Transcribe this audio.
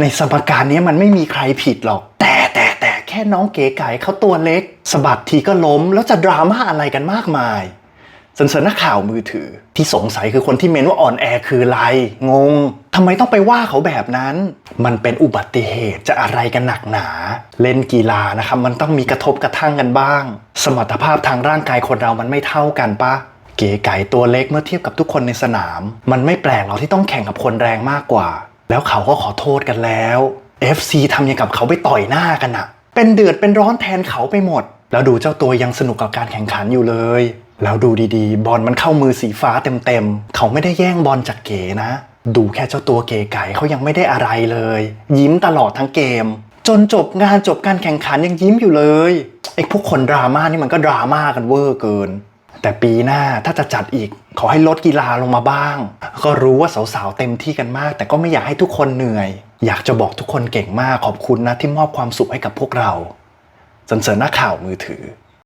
ในสมการนี้มันไม่มีใครผิดหรอก แต่แต่แต่แค่น้องเก๋ไก่เขาตัวเล็กสะบัดทีก็ล้ม แล้วจะดราม่าอะไรกันมากมายสนเสริญนักข่าวมือถือ ที่สงสัยคือคนที่เมนว่าอ่อนแอคืออะไร งงทำไมต้องไปว่าเขาแบบนั้น มันเป็นอุบัติเหตุจะอะไรกันหนักหนา เล่นกีฬานะครับมันต้องมีกระทบกระทั่งกันบ้าง สมรรถภาพทางร่างกายคนเรามันไม่เท่ากันปะเก๋ไก่ตัวเล็กเมื่อเทียบกับทุกคนในสนาม มันไม่แปลกหรอกที่ต้องแข่งกับคนแรงมากกว่า แล้วเขาก็ขอโทษกันแล้ว FC ทำอย่างกับเขาไปต่อยหน้ากันอะเป็นเดือดเป็นร้อนแทนเขาไปหมด แล้วดูเจ้าตัวยังสนุกกับการแข่งขันอยู่เลย แล้วดูดีๆ บอลมันเข้ามือสีฟ้าเต็มๆ เขาไม่ได้แย่งบอลจากเก๋นะ ดูแค่เจ้าตัวเก๋ไก่เขายังไม่ได้อะไรเลย ยิ้มตลอดทั้งเกม จนจบงานจบการแข่งขันยังยิ้มอยู่เลยไอ้พวกคนดราม่านี่มันก็ดราม่ากันเวอร์เกิน แต่ปีหน้าถ้าจะจัดอีก ขอให้ลดกีฬาลงมาบ้าง ก็รู้ว่าสาวๆเต็มที่กันมาก แต่ก็ไม่อยากให้ทุกคนเหนื่อย อยากจะบอกทุกคนเก่งมากขอบคุณนะที่มอบความสุขให้กับพวกเราสรรเสริญหน้าข่าวมือถือ